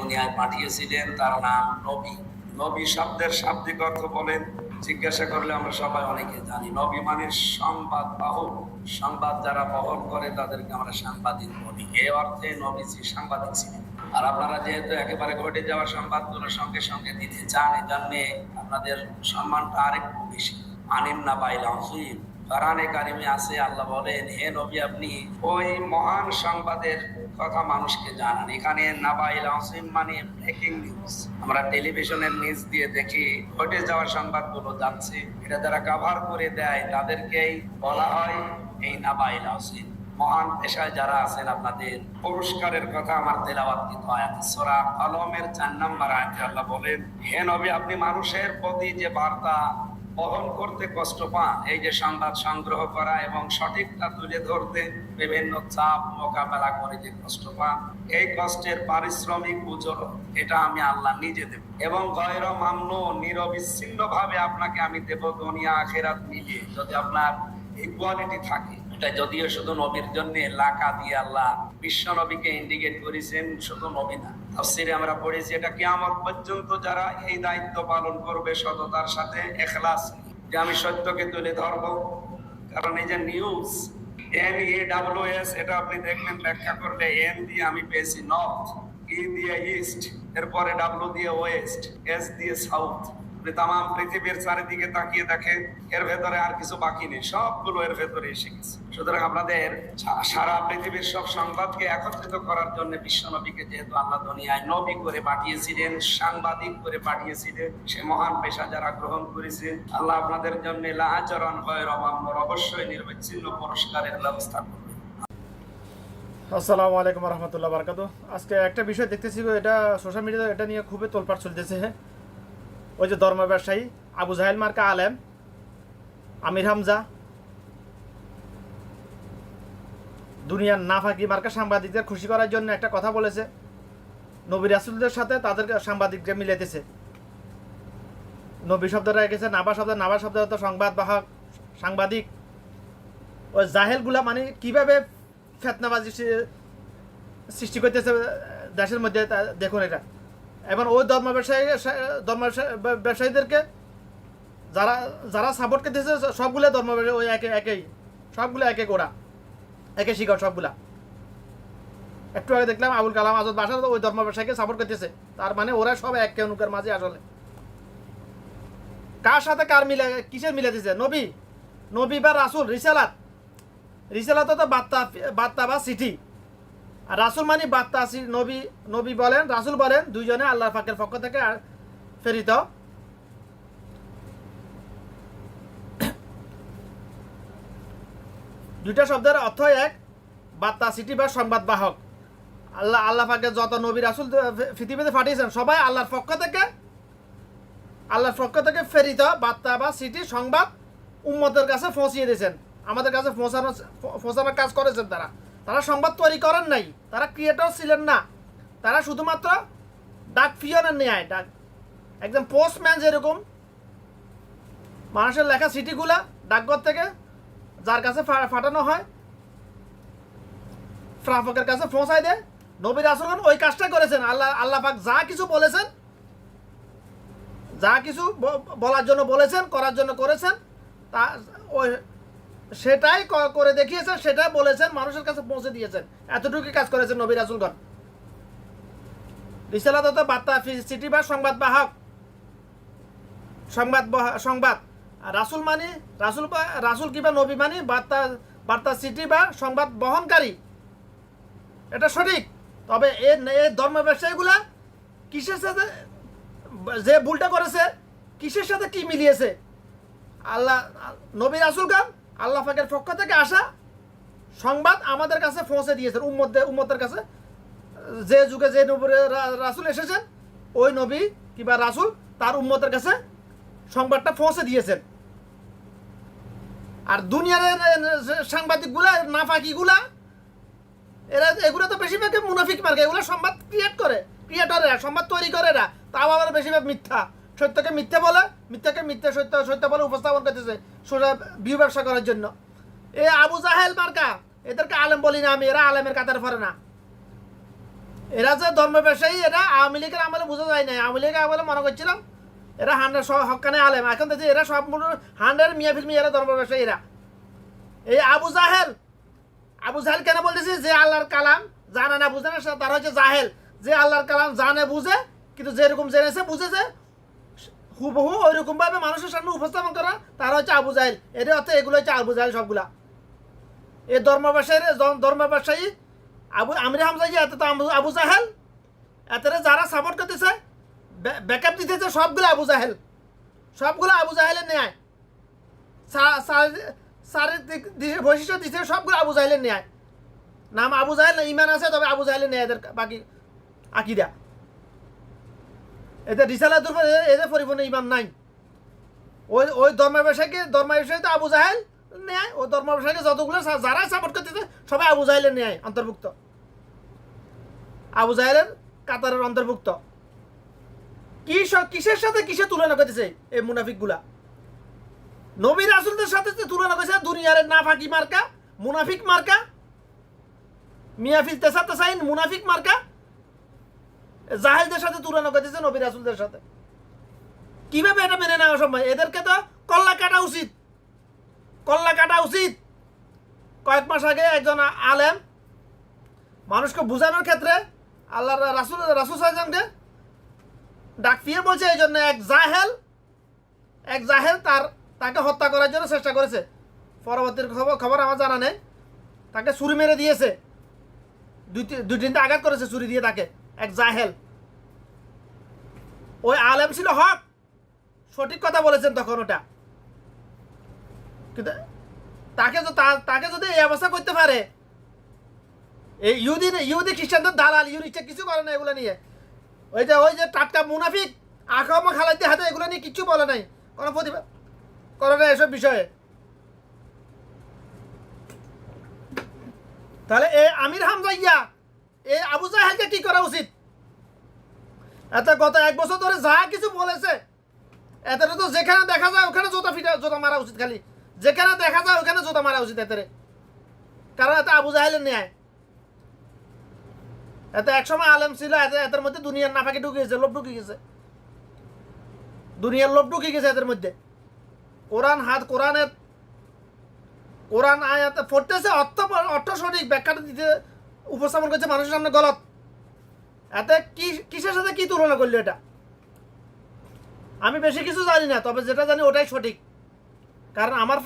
দুনিয়ায় পাঠিয়েছিলেন তার নাম নবী। নবী শব্দের শাব্দিক অর্থ বলেন, জিজ্ঞাসা করলে আমরা সবাই অনেকে জানি। নবী মানে সংবাদ বাহক। সংবাদ যারা বহন করে, তাদেরকে আমরা সাংবাদিক বলি। এ অর্থে নবীজি সাংবাদিক ছিলেন। আর আপনারা যেহেতু একেবারে ঘটে যাওয়া সংবাদগুলো সঙ্গে সঙ্গে দিতে চান, এই জন্যে আপনাদের সম্মানটা আরেকটু বেশি। আনিম না পাইলাম সুইম কোরআনে কারিমে আছে, আল্লাহ বলেন, হে নবী আপনি ওই মহান সংবাদের কথা মানুষকে জানান। এখানে নাবাইল আসিম মানে ব্রেকিং নিউজ আমরা টেলিভিশনের নিউজ দিয়ে দেখি, ঘটে যাওয়া সংবাদগুলো যাচ্ছে, এটা যারা কভার করে দেয়, তাদেরকেই বলা হয় এই নাবাইল আসিম মহান পেশায় যারা আছেন আপনাদের, পুরস্কারের কথা আমার তেলাবাদকৃত আয়াত সূরা কলমের চার নাম্বার আয়াতে আল্লাহ বলেন, হে নবী, আপনি মানুষের প্রতি যে বার্তা বহন করতে কষ্ট পান। এই যে সংবাদ সংগ্রহ করা এবং সঠিকটা তুলে ধরতে বিভিন্ন চাপ মোকাবেলা করে যে কষ্ট পান, এই কষ্টের পারিশ্রমিক উজর এটা আমি আল্লাহ নিজে দেব। এবং গয়র মামন নিরবিচ্ছিন্ন ভাবে আপনাকে আমি দেব দুনিয়া আখেরাত মিলিয়ে। যদি আপনার ইকুয়ালিটি থাকে এটা যদিও শুধু নবীর জন্য লাকা দিয়ে আল্লাহ বিশ্ব নবীকে ইন্ডিকেট করেছেন, শুধু নবী না, তাফসিরে আমরা পড়েছি এটা কিয়ামত পর্যন্ত যারা এই দায়িত্ব পালন করবে সততার সাথে, এখলাস যে আমি সত্যকে তুলে ধরবো, কারণ এই যে news N A W S এটা আপনি দেখবেন ব্যাখ্যা করলে এন দিয়ে আমি পেয়েছি নর্থ ই দিয়ে ইস্ট এরপরে ডাব্লিউ দিয়ে ওয়েস্ট এস দিয়ে সাউথ তাম পৃথিবীর চারিদিকে তাকিয়ে এর ভেতরে আর কিছু বাকি নেই, সবগুলো এর ভেতরে এসে গেছে। সুতরাং সারা পৃথিবীর সব সংবাদকে একত্রিত করার জন্য বিশ্ব নবীকে যেহেতু আল্লাহ দুনিয়ায় নবী করে পাঠিয়েছিলেন, সাংবাদিক করে পাঠিয়েছিলেন, সে মহান পেশা যারা গ্রহণ করেছে, আল্লাহ আপনাদের জন্য আচরণ হয় অবশ্যই নির্বিচ্ছিন্ন পুরস্কারের ব্যবস্থা করবেন আসসালামু আলাইকুম রহমতুল্লাহ বারকাত আজকে একটা বিষয় দেখতেছি এটা সোশ্যাল মিডিয়াতে এটা নিয়ে খুবই তোলপাড় চলতেছে। ওই যে ধর্ম ব্যবসায়ী, আবু জাহেল মার্কা আলেম, আমির হামজা, দুনিয়ার নাফাকি মার্কা সাংবাদিকদের খুশি করার জন্য একটা কথা বলেছে। নবী রাসুলদের সাথে তাদের সাংবাদিকরা মিলেতেছে নবী শব্দটা রেখেছে নাবা শব্দ নাবা শব্দ তো সংবাদ বাহক, সাংবাদিক। ওই জাহেলগুলা মানে কীভাবে ফেতনাবাজি সৃষ্টি করতেছে, দেশের মধ্যে দেখুন এটা। এবং ওই ধর্ম ব্যবসায়ী, ধর্ম ব্যবসা- ব্যবসায়ীদেরকে যারা যারা সাপোর্ট করতেছে, সবগুলো ধর্ম ওই একে, একেই, সবগুলো একে গোড়া, একে শিকার সবগুলা। একটু আগে দেখলাম আবুল কালাম আজাদ বাসার ওই ধর্ম ব্যবসায়ীকে সাপোর্ট করতেছে। তার মানে ওরা সব এক কেনুকের মাঝে আসলে। কার সাথে কার মিলে, কিসের মিলে দিছে? নবী নবী বা রাসুল, রিসালাত। রিসালাত তো বার্তা বার্তা বা চিঠি। আর রাসুল মানে বার্তা সি- নবী নবী বলেন, রাসুল বলেন, দুইজনে আল্লাহ পাকের পক্ষ থেকে আর ফেরিত। দুইটা শব্দের অর্থ এক, বার্তা সিটি বা সংবাদ বাহক। আল্লাহ আল্লাহ পাকে যত নবী, রাসুল পৃথিবীতে পাঠিয়েছেন, সবাই আল্লাহর পক্ষ থেকে, আল্লাহর পক্ষ থেকে ফেরিত বার্তা বা সিটি সংবাদ উম্মতের কাছে পৌঁছিয়ে দিয়েছেন। আমাদের কাছে পৌঁছানো পৌঁছানোর কাজ করেছেন তারা। তারা সংবাদ তৈরি করেন নাই। তারা ক্রিয়েটর ছিলেন না। তারা শুধুমাত্র ডাক ফিয়নের নেয় ডাক একদম পোস্টম্যান যেরকম, মানুষের লেখা সিটিগুলা ডাকঘর থেকে যার কাছে ফাটানো হয়, ফ্রাফকের কাছে পৌঁছায় দেয়। নবীর আসলগণ ওই কাজটা করেছেন। আল্লাহ আল্লাহ পাক যা কিছু বলেছেন, যা কিছু বলার জন্য বলেছেন, করার জন্য করেছেন, তা ওই সেটাই করে দেখিয়েছেন, সেটাই বলেছেন, মানুষের কাছে পৌঁছে দিয়েছেন। এতটুকু কাজ করেছেন নবী রাসুলগণ। রিসালাত বার্তা চিঠি বা সংবাদ বাহক সংবাদ সংবাদ। রাসুল মানে রাসুল রাসুল কিংবা নবী মানে বার্তা বার্তা চিঠি বা সংবাদ বহনকারী। এটা সঠিক। তবে এ এই ধর্ম ব্যবসায়ীগুলা কিসের সাথে যে ভুলটা করেছে, কিসের সাথে কি মিলিয়েছে? আল্লাহ নবী রাসুল খান আল্লাহ পাকের পক্ষ থেকে আসা সংবাদ আমাদের কাছে পৌঁছে দিয়েছেন উম্মদের কাছে। যে যুগে যে নবী রা- রাসুল এসেছেন, ওই নবী কিংবা রাসুল তার উম্মতের কাছে সংবাদটা পৌঁছে দিয়েছেন। আর দুনিয়ার সাংবাদিকগুলা, নাফাকিগুলা, এরা, এগুলো তো বেশিরভাগ মুনাফিক মার্কে, এগুলো সংবাদ ক্রিয়েট করে ক্রিয়েটরেরা সংবাদ তৈরি করে এরা তাও আবার বেশিরভাগ মিথ্যা। সত্যকে মিথ্যে বলে, মিথ্যাকে মিথ্যে সত্য সত্য বলে উপস্থাপন করতেছে সোজা বিউ ব্যবসা করার জন্য। এ আবু জাহেল মার্কা এদেরকে আলেম বলি না আমি, এরা আলেমের কাতার পরে না। এরা যে ধর্ম ব্যবসায়ী, এরা আওয়ামী লীগের আমলে বোঝা যায় না আওয়ামী লীগের আমলে মনে করছিলাম এরা হান্ড্রেড হকানে আলেম। এখন দেখছি এরা সব হান্ড্রেড মিয়া ফিল্মি এরা ধর্ম ব্যবসায়ী এরা। এই আবু জাহেল আবু জাহেল কেন বলতেছি? যে আল্লাহর কালাম জানে না, বুঝে না তার হচ্ছে জাহেল। যে আল্লাহর কালাম জানে, বুঝে, কিন্তু যেরকম জেনেছে, বুঝেছে হুবহু ওইরকম ভাবে মানুষের সামনে উপস্থাপন করা, তার হচ্ছে আবু জাহেল। এর অর্থ এগুলো হচ্ছে আবু জাহেল সবগুলা। এই ধর্ম ব্যবসায়ী ধর্ম ব্যবসায়ী আবু আমির হামজা যে এত তো আবু- জাহেল। এতরে যারা সাপোর্ট করতেছে ব্যাকআপ দিতেছে সবগুলো আবু জাহেল। সবগুলো আবু জাহেলের ন্যায়। বৈশিষ্ট্য দিচ্ছে সবগুলো আবু জাহেলের ন্যায়। নাম আবু জাহেল না, ইমান আছে, তবে আবু জাহেলের ন্যায় এদের বাকি আকিদা। এদের রিসালা দুর্ব এদের পরিপূর্ণ ইমান নাই। ওই ওই ধর্ম ব্যবসায়ীকে ধর্ম ব্যবসায়ী তো আবু জাহেল ন্যায় ও ধর্ম ব্যবসায়ীকে যতগুলো যারা সাপোর্ট করতেছে, সবাই আবু জাহেলের ন্যায়, অন্তর্ভুক্ত। আবু জাহেলের কাতারের অন্তর্ভুক্ত। কি কিসের সাথে কিসের তুলনা করতেছে এই মুনাফিকগুলা? নবী রাসুলদের সাথে তুলনা করেছে, দুনিয়ার না ফাঁকি মার্কা, মুনাফিক মার্কা মিয়াফিল তেসা তেসাইন মুনাফিক মার্কা জাহেলদের সাথে তুলনা করতেছে নবী রাসুলদের সাথে। কীভাবে এটা মেনে নেওয়া সম্ভব? এদেরকে তো কল্লা কাটা উচিত। কল্লা কাটা উচিত। কয়েক মাস আগে একজন আলেম মানুষকে বোঝানোর ক্ষেত্রে আল্লাহ রাসুল রাসুল সাহেবকে ডাক ফিয়ে বলছে, এই জন্য এক জাহেল এক জাহেল তার, তাকে হত্যা করার জন্য চেষ্টা করেছে। পরবর্তী খবর খবর আমার জানা নেই। তাকে ছুরি মেরে দিয়েছে। দুই দুই তিনটা আঘাত করেছে ছুরি দিয়ে তাকে। এক জাহেল ওই আলেম ছিল হক। সঠিক কথা বলেছেন তখন ওটা। কিন্তু তাকে তাকে যদি এই অবস্থা করতে পারে, এই ইহুদি ইহুদি খ্রিস্টানদের দালাল ইউনিটটা কিছু করে না এগুলো নিয়ে। ওই যে ওই যে টাটকা মুনাফিক আখামা খালাইতে হাতে এগুলো নিয়ে কিচ্ছু বলে নাই। কোনো প্রতিবাদ? করে না এসব বিষয়ে? তাহলে এ আমির হামজা ইয়া এই আবু জাহেলকে কি করা উচিত? এত গত এক বছর ধরে যা কিছু বলেছে এতে তো যেখানে দেখা যায় ওখানে জোতা ফিটা, জোতা মারা উচিত খালি। যেখানে দেখা যায় ওখানে জোতা মারা উচিত এতে। কারণ এতে আবু জাহেলের ন্যায়। এতে একসময় আলেম ছিল, এতে এদের মধ্যে দুনিয়ার নাফাকে ঢুকে গেছে, লোভ ঢুকে গেছে। দুনিয়ার লোভ ঢুকে গেছে এদের মধ্যে। কোরআন হাত, কোরআনের কোরআন আয়াত পড়তেছে, অর্থ অর্থ সঠিক, ব্যাখ্যাটা দিতে উপস্থাপন করছে মানুষের সামনে গলত। এতে কি কিসের সাথে কি তুলনা করল এটা? আমি বেশি কিছু জানি না, তবে যেটা জানি ওটাই সঠিক। কারণ আমার